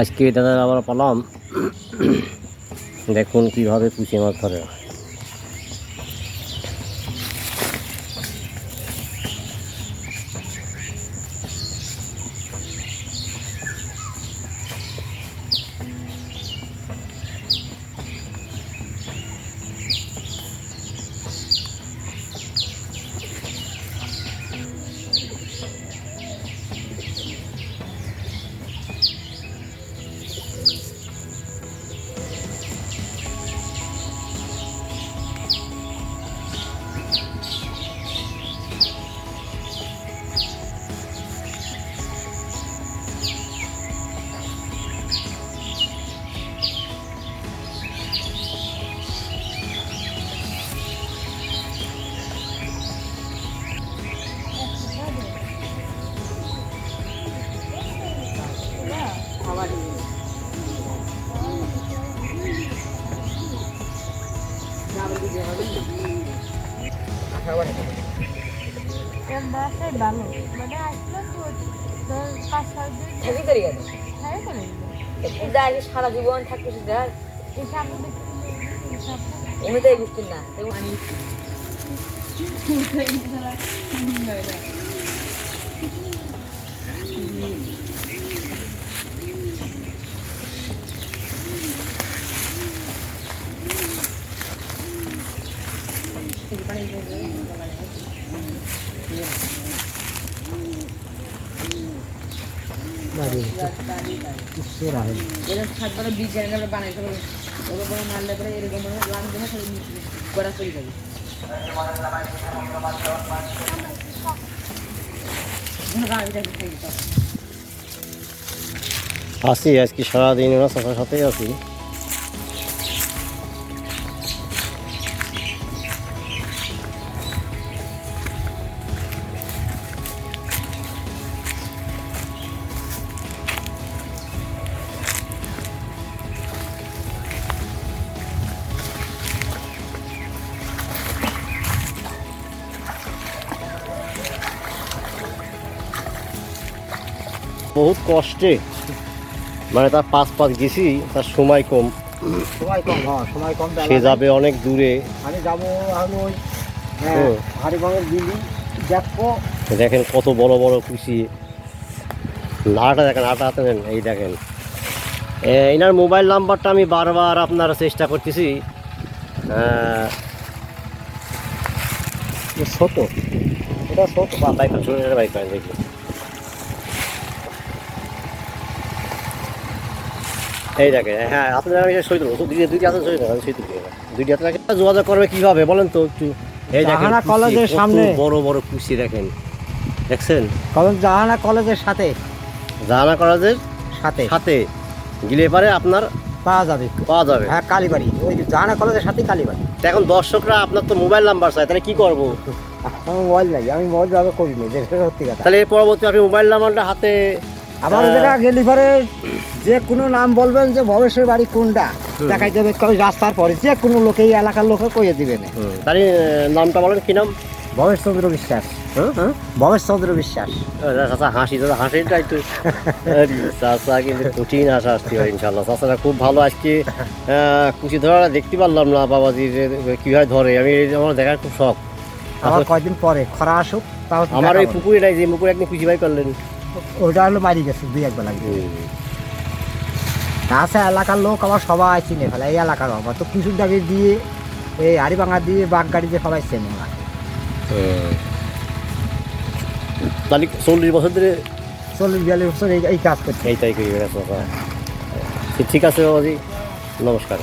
আজকে দাদা আবার পালাম। দেখুন কীভাবে পুষে মাছ ধরে বাসায় ভালো মানে আসলে তোর পাঁচ ছয় দিন থাকি করি গেল হ্যাঁ করে পূজা আগে সারা জীবন থাকতে শুধু আর এই সামনে দেখতে এই সামনে এমনিতে বুঝতেন না এরকম বীজ বানাইতে মারলে পরে এরকম মনে করা চলে যাবে। আসি আজকে সারাদিন ওরা সাথে সাথেই আছি। বহুত কষ্টে। মানে তার পাঁচ পাঁচ গেছি তার সময় কম। সময় কম হ্যাঁ সময় কম সে যাবে অনেক দূরে। আমি যাব আমি ওই হ্যাঁ। দেখব। দেখেন কত বড় বড় কুচি আটা দেখেন আটা হাতে নেন এই দেখেন। এনার মোবাইল নাম্বারটা আমি বারবার আপনার চেষ্টা করতেছি। ছোট। এটা ছোট। বাইক বাইক দেখি। এই দেখেন হ্যাঁ আপনার সই দেবো। দুই দুইটি হাতে সই দেবো সই দেবো। দুইটি রাখেন যোগাযোগ করবে কীভাবে বলেন তো একটু। এই দেখেন কলেজের সামনে। বড় বড় কুচি দেখেন। দেখছেন? কলেজ জাহানা কলেজের সাথে। জাহানা কলেজের সাথে। সাথে। গিলে পারে আপনার পাওয়া যাবে পাওয়া যাবে। হ্যাঁ কালীবাড়ি। ওই জাহানা কলেজের সাথে কালীবাড়ি। এখন দর্শকরা আপনার তো মোবাইল নাম্বার চাই তাহলে কি করব? আমার মোবাইল নাই আমি মোবাইল ব্যবহার করি না যেটা সত্যি কথা। তাহলে পরবর্তী আপনি মোবাইল নাম্বারটা হাতে আমার আহ, জায়গা গেলি পরে যে কোনো নাম বলবেন যে ভবেশের বাড়ি কোনটা? দেখাই দেবে কই রাস্তার পরে। যে কোনো লোকে এই এলাকার লোকে কইয়ে দিবেন হুম, তাহলে নামটা বলেন কি নাম? ভবেশ চন্দ্র বিশ্বাস। হ্যাঁ হ্যাঁ? ভবেশ চন্দ্র বিশ্বাস। চাচা হাসি দাদা হাসিটা একটু আরে, চাচা কিন্তু কঠিন হাসা আসতে হয় ইনশাল্লাহ চাচারা খুব ভালো আজকে কুচি ধরা দেখতে পারলাম না বাবাজি যে কীভাবে ধরে। আমি আমার দেখার খুব শখ। আবার কয়দিন পরে? খরা আসুক তাও আমার ওই। পুকুরে নাই যে পুকুরে একদিন কুচি ভাই করলেন। ওইটা হলো মারি গেছে দুই একবার লাগে আছে এলাকার লোক আমার সবাই চিনে ফেলে এই এলাকার আমার তো কিছু দাগে দিয়ে এই হাড়িভাঙা দিয়ে বাঘ গাড়ি দিয়ে সবাই চেনে আমাকে তাহলে চল্লিশ বছর ধরে চল্লিশ বিয়াল্লিশ বছর এই এই কাজ করছে। এই তাই ঠিক আছে নমস্কার।